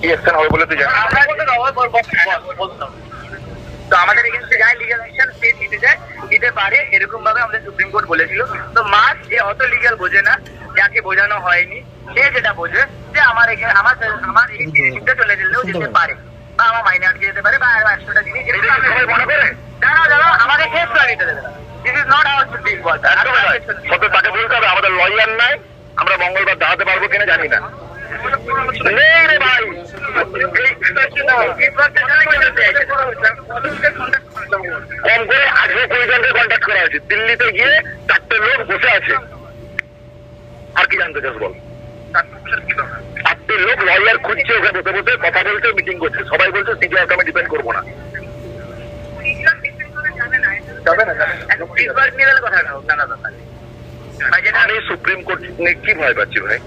কি অ্যাকশন হবে বলে তুই জানিস আমরা বলতে দাও, বল, বল, বল, বল, বল। তো আমাদের যাই লিগাল অ্যাকশন সে নিতে নিতে পারে এরকম ভাবে আমাদের সুপ্রিম কোর্ট বলেছিল। তো মাস যে অত লিগাল বোঝে না যাকে বোঝানো হয়নি সে যেটা বোঝে যে আমার এখানে আমার আমার এই চলে গেলেও যেতে পারে। বা আমার মাইনে আটকে যেতে পারে বা আরও একশোটা জিনিস মনে করে? দাঁড়াও দাঁড়াও আমাকে কেস লাগিয়ে দেবে। This is not our supreme court তাকে বলতে হবে আমাদের লয়ার নাই আমরা মঙ্গলবার দাঁড়াতে পারব কিনা জানি না। নেই রে ভাই কম করে আঠেরো কুড়ি জনকে কন্ট্যাক্ট করা হয়েছে। দিল্লিতে গিয়ে চারটে লোক বসে আছে। আর কি জানতে চাস বল? চারটে লোক লয়ার খুঁজছে ওখানে বসে বসে কথা বলছে মিটিং করছে। সবাই বলছে সিজিআইকে আমি ডিপেন্ড করব না। আমি সুপ্রিম কোর্ট নিয়ে কি ভয় পাচ্ছি ভাই?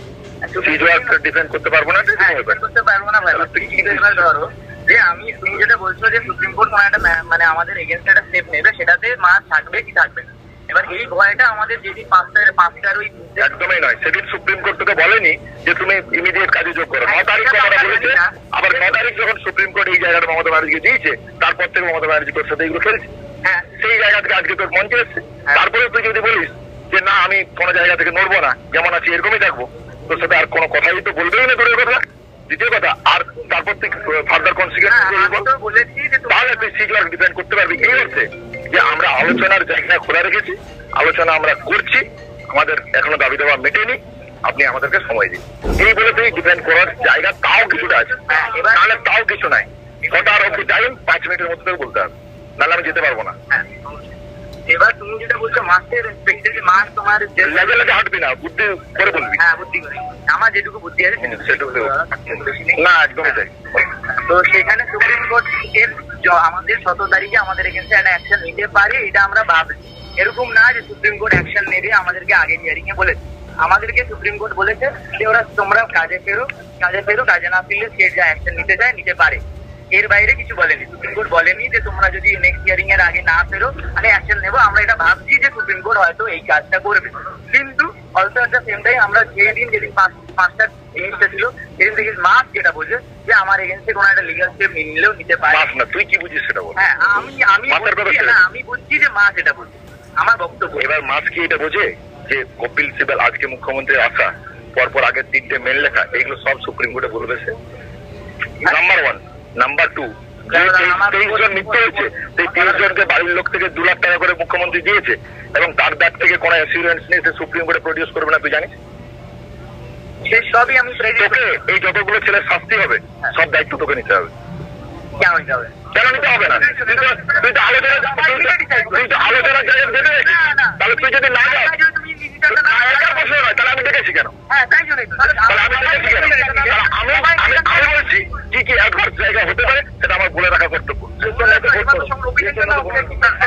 সিজিআইকে করতে পারব না তো কি ভয় পাচ্ছি? করতে পারব না ভাই এবার ধরো যে আমি তুমি যেটা বলছো যে সুপ্রিম কোর্ট কোনো একটা মানে আমাদের এগেনস্ট একটা স্টেপ নেবে সেটাতে মাস থাকবে কি থাকবে না। এবার এই ভয়টা আমাদের যেদিন পাঁচটার পাঁচটার ওই একদমই নয়। সেদিন সুপ্রিম কোর্ট তোকে বলেনি যে তুমি ইমিডিয়েট কাজে যোগ করো। ন তারিখ বলেছে আবার ন তারিখ যখন সুপ্রিম কোর্ট এই জায়গাটা মমতা ব্যানার্জিকে দিয়েছে তারপর থেকে মমতা ব্যানার্জি তোর সাথে এগুলো খেলছে। হ্যাঁ। সেই জায়গা থেকে আজকে তোর মঞ্চে এসছে। হ্যাঁ। তারপরে তুই যদি বলিস যে না আমি কোনো জায়গা থেকে নড়বো না যেমন আছি এরকমই থাকব। তোর সাথে আর কোনো কথাই তো বলবেই না তোর কথা। দ্বিতীয় কথা আর তারপর তুই ফার্দার হ্যাঁ, কনসিকুয়েন্স তো তাহলে তুই ডিপেন্ড করতে পারবি। এই অর্থে যে আমরা আলোচনার জায়গা খোলা রেখেছি আলোচনা আমরা করছি আমাদের এখনও দাবি দেওয়া মেটেনি আপনি আমাদেরকে সময় দিন। এই বলে তুই ডিপেন্ড করার জায়গা তাও কিছুটা আছে। হ্যাঁ, তাহলে তাও কিছু নাই। ছটার অব্দি টাইম পাঁচ মিনিটের মধ্যে তোকে বলতে হবে। নাহলে আমি যেতে পারব না। হ্যাঁ, এবার তুমি যেটা বলছো মাসের রেসপেক্টে মাস তোমার লেগে হাঁটবি না বুদ্ধি করে বলবি। হ্যাঁ বুদ্ধি করে। আমার যেটুকু বুদ্ধি আছে সেটুকু। না একদমই তাই। তো সেখানে সুপ্রিম কোর্ট এর আমাদের শত তারিখে আমাদের একটা অ্যাকশন নিতে পারে এটা আমরা ভাবছি। এরকম না যে সুপ্রিম কোর্ট অ্যাকশন নেবে আমাদেরকে আগে হিয়ারিং এ বলেছে। আমাদেরকে সুপ্রিম কোর্ট বলেছে যে ওরা তোমরা কাজে ফেরো কাজে ফেরো কাজে না ফিরলে সে যা অ্যাকশন নিতে চায় নিতে পারে। এর বাইরে কিছু বলেনি। সুপ্রিম কোর্ট বলেনি যে তোমরা যদি নেক্সট হিয়ারিং এর আগে না ফেরো আমি অ্যাকশন নেব। আমরা এটা ভাবছি যে সুপ্রিম কোর্ট হয়তো এই কাজটা করবে। কিন্তু অলসো দ্য সেম টাইম আমরা যেদিন যেদিন পাঁচ- পাঁচটা জিনিসটা ছিল সেদিন থেকে মাস যেটা বোঝে যে আমার এগেন্সে কোনো একটা লিগাল স্টেপ নিলেও নিতে পারে। না তুই কি বুঝিস সেটা বল? হ্যাঁ আমি আমি না আমি বুঝছি যে মাস এটা বুঝছি আমার বক্তব্য। এবার মাস কি এটা বোঝে? যে কপিল সিবাল আজকে মুখ্যমন্ত্রী আসা পরপর আগের তিনটে মেল লেখা এগুলো সব সুপ্রিম কোর্টে বলবে সে। নাম্বার ওয়ান নাম্বার টু তেইশ জন মৃত্যু হয়েছে সেই তেইশ জনকে বাড়ির লোক থেকে দু লাখ টাকা করে মুখ্যমন্ত্রী দিয়েছে এবং তার ব্যাগ থেকে কোনো অ্যাসিউরেন্স নেই সে সুপ্রিম কোর্টে প্রডিউস করবে না তুই জানিস সবই আমি এই যতগুলো ছেলের শাস্তি হবে সব দায়িত্ব তোকে নিতে হবে কেন নিতে হবে কেন নিতে হবে না তুই তো- আলোচনা তুই তো-। তাহলে তুই যদি না যাস আমি দেখেছি কেন হ্যাঁ তাহলে আমি দেখেছি কেন তাহলে আমি আমি আমি বলছি কি কি অ্যাডভার্স জায়গা হতে পারে সেটা আমার বলে রাখা কর্তব্য।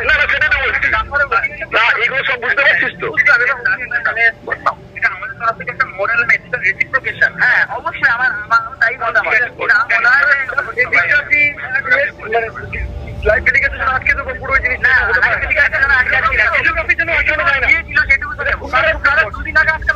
না না সেটা তো বলছি। না এগুলো সব বুঝতে পারছিস তো? হ্যাঁ। অবশ্যই আমার আমার তাই মতামত এটা মনে কাজ